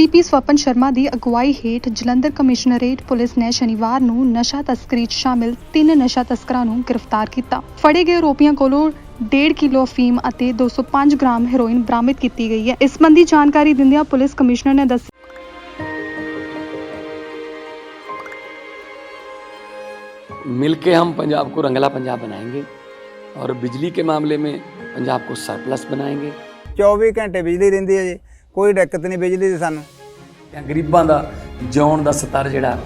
CP Swapan Sharma ਦੀ ਅਗਵਾਈ ਹੇਠ ਜਲੰਧਰ ਕਮਿਸ਼ਨਰੇਟ ਪੁਲਿਸ ਨੇ ਸ਼ਨੀਵਾਰ ਨੂੰ ਨਸ਼ਾ ਤਸਕਰੀ 'ਚ ਸ਼ਾਮਿਲ ਤਿੰਨ ਨਸ਼ਾ ਤਸਕਰਾਂ ਨੂੰ ਗ੍ਰਿਫਤਾਰ ਕੀਤਾ ਫੜੇ ਗਏ ਆਰੋਪੀਆਂ ਕੋਲੋਂ 1.5 ਕਿਲੋ ਅਫੀਮ ਅਤੇ 205 ਗ੍ਰਾਮ ਹੈਰੋਇਨ ਬਰਾਮਦ ਕੀਤੀ ਗਈ ਹੈ ਇਸ ਸੰਬੰਧੀ ਜਾਣਕਾਰੀ ਦਿੰਦਿਆਂ ਪੁਲਿਸ ਕਮਿਸ਼ਨਰ ਨੇ ਦੱਸਿਆ मिल के हम पंजाब को रंगला पंजाब बनाएंगे और बिजली के मामले में पंजाब को सरप्लस बनाएंगे 24 ਘੰਟੇ ਬਿਜਲੀ ਰਹਿੰਦੀ ਹੈ ਜੀ ਕੋਈ ਦਿੱਕਤ ਨਹੀਂ ਬਿਜਲੀ ਦੀ ਸਾਨੂੰ। ਜਾਂ ਗਰੀਬਾਂ ਦਾ ਜਿਉਣ ਦਾ ਸਤਰ ਜਿਹੜਾ,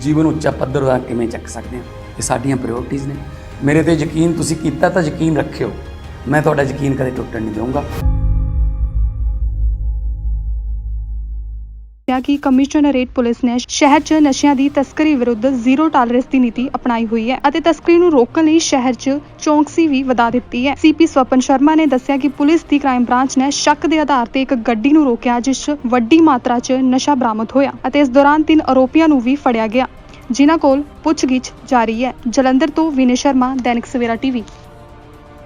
ਜੀਵਨ ਉੱਚਾ ਪੱਧਰ ਦਾ ਕਿਵੇਂ ਚੱਕ ਸਕਦੇ ਹਾਂ ਇਹ ਸਾਡੀਆਂ ਪ੍ਰਾਇੋਰਟੀਆਂ ਨੇ। ਮੇਰੇ ਤੇ ਯਕੀਨ ਤੁਸੀਂ ਕੀਤਾ ਤਾਂ ਯਕੀਨ ਰੱਖਿਓ। ਮੈਂ ਤੁਹਾਡਾ ਯਕੀਨ ਕਦੇ ਟੁੱਟਣ ਨਹੀਂ ਦਊਂਗਾ। ਕਿਹਾ ਕਿ ਕਮਿਸ਼ਨਰੇਟ ਪੁਲਿਸ ਨੇ ਸ਼ਹਿਰ 'ਚ ਨਸ਼ਿਆਂ ਦੀ ਤਸਕਰੀ ਵਿਰੁੱਧ ਜ਼ੀਰੋ ਟਾਲਰੈਂਸ ਦੀ ਨੀਤੀ ਅਪਣਾਈ ਹੋਈ ਹੈ ਅਤੇ ਤਸਕਰੀ ਨੂੰ ਰੋਕਣ ਲਈ ਸ਼ਹਿਰ 'ਚ ਚੌਕਸੀ ਵੀ ਵਧਾ ਦਿੱਤੀ ਹੈ। ਸੀਪੀ ਸਵਪਨ ਸ਼ਰਮਾ ਨੇ ਦੱਸਿਆ ਕਿ ਪੁਲਿਸ ਦੀ ਕ੍ਰਾਈਮ ਬ੍ਰਾਂਚ ਨੇ ਸ਼ੱਕ ਦੇ ਆਧਾਰ ਤੇ ਇੱਕ ਗੱਡੀ ਨੂੰ ਰੋਕਿਆ ਜਿਸ 'ਚ ਵੱਡੀ ਮਾਤਰਾ 'ਚ ਨਸ਼ਾ ਬਰਾਮਦ ਹੋਇਆ ਅਤੇ ਇਸ ਦੌਰਾਨ ਤਿੰਨ ਆਰੋਪੀਆਂ ਨੂੰ ਵੀ ਫੜਿਆ ਗਿਆ। ਜਿਨ੍ਹਾਂ ਕੋਲ ਪੁੱਛਗਿੱਛ ਜਾਰੀ ਹੈ। ਜਲੰਧਰ ਤੋਂ ਵਿਨੇ ਸ਼ਰਮਾ, ਦੈਨਿਕ ਸਵੇਰਾ ਟੀਵੀ।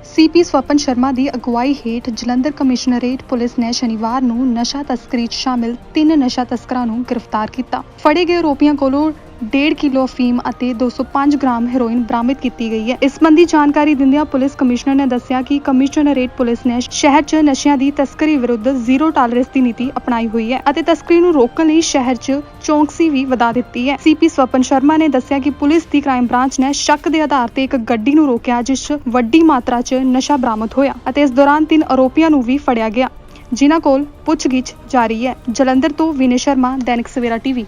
ਸੀਪੀ ਸਵਪਨ ਸ਼ਰਮਾ ਦੀ ਅਗਵਾਈ ਹੇਠ ਜਲੰਧਰ ਕਮਿਸ਼ਨਰੇਟ ਪੁਲਿਸ ਨੇ ਸ਼ਨੀਵਾਰ ਨੂੰ ਨਸ਼ਾ ਤਸਕਰੀ 'ਚ ਸ਼ਾਮਿਲ ਤਿੰਨ ਨਸ਼ਾ ਤਸਕਰਾਂ ਨੂੰ ਗ੍ਰਿਫਤਾਰ ਕੀਤਾ। ਫੜੇ ਗਏ ਆਰੋਪੀਆਂ ਕੋਲੋਂ 1.5 ਕਿਲੋ ਅਫੀਮ ਅਤੇ 205 ਗ੍ਰਾਮ ਹੈਰੋਇਨ ਬਰਾਮਦ ਕੀਤੀ ਗਈ ਹੈ। ਇਸ ਸੰਬੰਧੀ ਜਾਣਕਾਰੀ ਦਿੰਦਿਆਂ ਪੁਲਿਸ ਕਮਿਸ਼ਨਰ ਨੇ ਦੱਸਿਆ ਕਿ ਕਮਿਸ਼ਨਰੇਟ ਪੁਲਿਸ ਨੇ ਸ਼ਹਿਰ 'ਚ ਨਸ਼ਿਆਂ ਦੀ ਤਸਕਰੀ ਵਿਰੁੱਧ ਜ਼ੀਰੋ ਟਾਲਰੈਂਸ ਦੀ ਨੀਤੀ ਅਪਣਾਈ ਹੋਈ ਹੈ ਅਤੇ ਤਸਕਰੀ ਨੂੰ ਰੋਕਣ ਲਈ ਸ਼ਹਿਰ 'ਚ ਚੌਕਸੀ ਵੀ ਵਧਾ ਦਿੱਤੀ ਹੈ। ਸੀਪੀ ਸਵਪਨ ਸ਼ਰਮਾ ਨੇ ਦੱਸਿਆ ਕਿ ਪੁਲਿਸ ਦੀ ਕ੍ਰਾਈਮ ਬ੍ਰਾਂਚ ਨੇ ਸ਼ੱਕ ਦੇ ਆਧਾਰ ਤੇ ਇੱਕ ਗੱਡੀ ਨੂੰ ਰੋਕਿਆ ਜਿਸ 'ਚ ਵੱਡੀ ਮਾਤਰਾ 'ਚ ਨਸ਼ਾ ਬਰਾਮਦ ਹੋਇਆ ਅਤੇ ਇਸ ਦੌਰਾਨ ਤਿੰਨ ਆਰੋਪੀਆਂ ਨੂੰ ਵੀ ਫੜਿਆ ਗਿਆ। ਜਿਨ੍ਹਾਂ ਕੋਲ ਪੁੱਛਗਿੱਛ ਜਾਰੀ ਹੈ। ਜਲੰਧਰ ਤੋਂ ਵਿਨੇ ਸ਼ਰਮਾ, ਦੈਨਿਕ ਸਵੇਰਾ ਟੀਵੀ।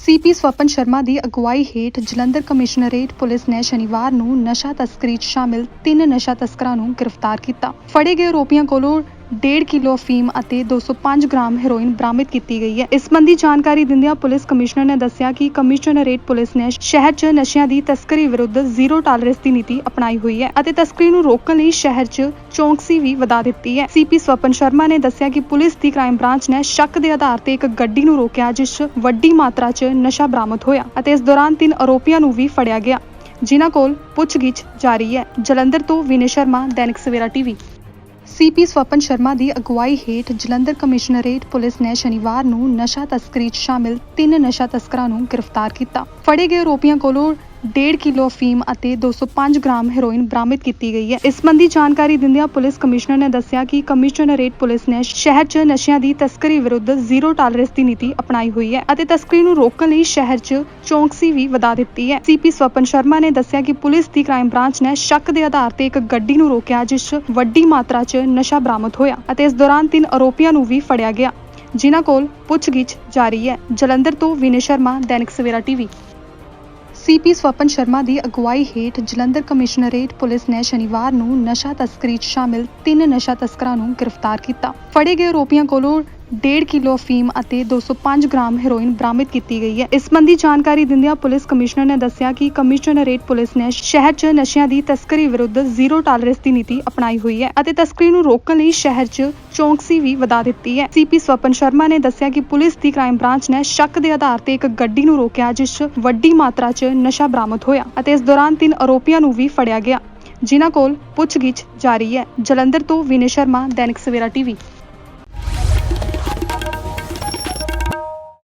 ਸੀਪੀ ਸਵਪਨ ਸ਼ਰਮਾ ਦੀ ਅਗਵਾਈ ਹੇਠ ਜਲੰਧਰ ਕਮਿਸ਼ਨਰੇਟ ਪੁਲਿਸ ਨੇ ਸ਼ਨੀਵਾਰ ਨੂੰ ਨਸ਼ਾ ਤਸਕਰੀ 'ਚ ਸ਼ਾਮਿਲ ਤਿੰਨ ਨਸ਼ਾ ਤਸਕਰਾਂ ਨੂੰ ਗ੍ਰਿਫਤਾਰ ਕੀਤਾ। ਫੜੇ ਗਏ ਆਰੋਪੀਆਂ ਕੋਲੋਂ 1.5 ਕਿਲੋ ਅਫੀਮ ਅਤੇ 205 ਗ੍ਰਾਮ ਹੈਰੋਇਨ ਬਰਾਮਦ ਕੀਤੀ ਗਈ ਹੈ। ਇਸ ਸੰਬੰਧੀ ਜਾਣਕਾਰੀ ਦਿੰਦਿਆਂ ਪੁਲਿਸ ਕਮਿਸ਼ਨਰ ਨੇ ਦੱਸਿਆ ਕਿ ਕਮਿਸ਼ਨਰੇਟ ਪੁਲਿਸ ਨੇ ਸ਼ਹਿਰ 'ਚ ਨਸ਼ਿਆਂ ਦੀ ਤਸਕਰੀ ਵਿਰੁੱਧ ਜ਼ੀਰੋ ਟਾਲਰੈਂਸ ਦੀ ਨੀਤੀ ਅਪਣਾਈ ਹੋਈ ਹੈ ਅਤੇ ਤਸਕਰੀ ਨੂੰ ਰੋਕਣ ਲਈ ਸ਼ਹਿਰ 'ਚ ਚੌਕਸੀ ਵੀ ਵਧਾ ਦਿੱਤੀ ਹੈ। ਸੀਪੀ ਸਵਪਨ ਸ਼ਰਮਾ ਨੇ ਦੱਸਿਆ ਕਿ ਪੁਲਿਸ ਦੀ ਕ੍ਰਾਈਮ ਬ੍ਰਾਂਚ ਨੇ ਸ਼ੱਕ ਦੇ ਆਧਾਰ ਤੇ ਇੱਕ ਗੱਡੀ ਨੂੰ ਰੋਕਿਆ ਜਿਸ 'ਚ ਵੱਡੀ ਮਾਤਰਾ 'ਚ ਨਸ਼ਾ ਬਰਾਮਦ ਹੋਇਆ ਅਤੇ ਇਸ ਦੌਰਾਨ ਤਿੰਨ ਆਰੋਪੀਆਂ ਨੂੰ ਵੀ ਫੜਿਆ ਗਿਆ। ਜਿਨ੍ਹਾਂ ਕੋਲ ਪੁੱਛਗਿੱਛ ਜਾਰੀ ਹੈ। ਜਲੰਧਰ ਤੋਂ ਵਿਨੇ ਸ਼ਰਮਾ, ਦੈਨਿਕ ਸਵੇਰਾ ਟੀਵੀ। ਸੀਪੀ ਸਵਪਨ ਸ਼ਰਮਾ ਦੀ ਅਗਵਾਈ ਹੇਠ ਜਲੰਧਰ ਕਮਿਸ਼ਨਰੇਟ ਪੁਲਿਸ ਨੇ ਸ਼ਨੀਵਾਰ ਨੂੰ ਨਸ਼ਾ ਤਸਕਰੀ 'ਚ ਸ਼ਾਮਿਲ ਤਿੰਨ ਨਸ਼ਾ ਤਸਕਰਾਂ ਨੂੰ ਗ੍ਰਿਫਤਾਰ ਕੀਤਾ। ਫੜੇ ਗਏ ਆਰੋਪੀਆਂ ਕੋਲੋਂ 1.5 ਕਿਲੋ ਫੀਮ ਅਤੇ 205 ਗ੍ਰਾਮ ਹੈਰੋਇਨ ਬਰਾਮਦ ਕੀਤੀ ਗਈ ਹੈ। ਇਸ ਸੰਬੰਧੀ ਜਾਣਕਾਰੀ ਦਿੰਦਿਆਂ ਪੁਲਿਸ ਕਮਿਸ਼ਨਰ ਨੇ ਦੱਸਿਆ ਕਿ ਕਮਿਸ਼ਨਰੇਟ ਪੁਲਿਸ ਨੇ ਸ਼ਹਿਰ 'ਚ ਨਸ਼ਿਆਂ ਦੀ ਤਸਕਰੀ ਵਿਰੁੱਧ ਜ਼ੀਰੋ ਟਾਲਰੈਂਸ ਦੀ ਨੀਤੀ ਅਪਣਾਈ ਹੋਈ ਹੈ ਅਤੇ ਤਸਕਰੀ ਨੂੰ ਰੋਕਣ ਲਈ ਸ਼ਹਿਰ 'ਚ ਚੌਕਸੀ ਵੀ ਵਧਾ ਦਿੱਤੀ ਹੈ। ਸੀਪੀ ਸਵਪਨ ਸ਼ਰਮਾ ਨੇ ਦੱਸਿਆ ਕਿ ਪੁਲਿਸ ਦੀ ਕ੍ਰਾਈਮ ਬ੍ਰਾਂਚ ਨੇ ਸ਼ੱਕ ਦੇ ਆਧਾਰ ਤੇ ਇੱਕ ਗੱਡੀ ਨੂੰ ਰੋਕਿਆ ਜਿਸ 'ਚ ਵੱਡੀ ਮਾਤਰਾ 'ਚ ਨਸ਼ਾ ਬਰਾਮਦ ਹੋਇਆ ਅਤੇ ਇਸ ਦੌਰਾਨ ਤਿੰਨ ਆਰੋਪੀਆਂ ਨੂੰ ਵੀ ਫੜਿਆ ਗਿਆ। ਜਿਨ੍ਹਾਂ ਕੋਲ ਪੁੱਛਗਿੱਛ ਜਾਰੀ ਹੈ। ਜਲੰਧਰ ਤੋਂ ਵਿਨੇ ਸ਼ਰਮਾ, ਦੈਨਿਕ ਸਵੇਰਾ ਟੀਵੀ। ਸੀਪੀ ਸਵਪਨ ਸ਼ਰਮਾ ਦੀ ਅਗਵਾਈ ਹੇਠ ਜਲੰਧਰ ਕਮਿਸ਼ਨਰੇਟ ਪੁਲਿਸ ਨੇ ਸ਼ਨੀਵਾਰ ਨੂੰ ਨਸ਼ਾ ਤਸਕਰੀ 'ਚ ਸ਼ਾਮਿਲ ਤਿੰਨ ਨਸ਼ਾ ਤਸਕਰਾਂ ਨੂੰ ਗ੍ਰਿਫਤਾਰ ਕੀਤਾ। ਫੜੇ ਗਏ ਆਰੋਪੀਆਂ ਕੋਲੋਂ 1.5 ਕਿਲੋ ਫੀਮ ਅਤੇ 205 ਗ੍ਰਾਮ ਹੈਰੋਇਨ ਬਰਾਮਦ ਕੀਤੀ ਗਈ ਹੈ। ਇਸ ਸੰਬੰਧੀ ਜਾਣਕਾਰੀ ਦਿੰਦਿਆਂ ਪੁਲਿਸ ਕਮਿਸ਼ਨਰ ਨੇ ਦੱਸਿਆ ਕਿ ਕਮਿਸ਼ਨਰੇਟ ਪੁਲਿਸ ਨੇ ਸ਼ਹਿਰ 'ਚ ਨਸ਼ਿਆਂ ਦੀ ਤਸਕਰੀ ਵਿਰੁੱਧ ਜ਼ੀਰੋ ਟਾਲਰੈਂਸ ਦੀ ਨੀਤੀ ਅਪਣਾਈ ਹੋਈ ਹੈ ਅਤੇ ਤਸਕਰੀ ਨੂੰ ਰੋਕਣ ਲਈ ਸ਼ਹਿਰ 'ਚ ਚੌਕਸੀ ਵੀ ਵਧਾ ਦਿੱਤੀ ਹੈ। ਸੀਪੀ ਸਵਪਨ ਸ਼ਰਮਾ ਨੇ ਦੱਸਿਆ ਕਿ ਪੁਲਿਸ ਦੀ ਕ੍ਰਾਈਮ ਬ੍ਰਾਂਚ ਨੇ ਸ਼ੱਕ ਦੇ ਆਧਾਰ ਤੇ ਇੱਕ ਗੱਡੀ ਨੂੰ ਰੋਕਿਆ, ਜਿਸ 'ਚ ਵੱਡੀ ਮਾਤਰਾ 'ਚ ਨਸ਼ਾ ਬਰਾਮਦ ਹੋਇਆ ਅਤੇ ਇਸ ਦੌਰਾਨ ਤਿੰਨ ਆਰੋਪੀਆਂ ਨੂੰ ਵੀ ਫੜਿਆ ਗਿਆ। ਜਿਨ੍ਹਾਂ ਕੋਲ ਪੁੱਛਗਿੱਛ ਜਾਰੀ ਹੈ। ਜਲੰਧਰ ਤੋਂ ਵਿਨੇ ਸ਼ਰਮਾ, ਦੈਨਿਕ ਸਵੇਰਾ ਟੀਵੀ।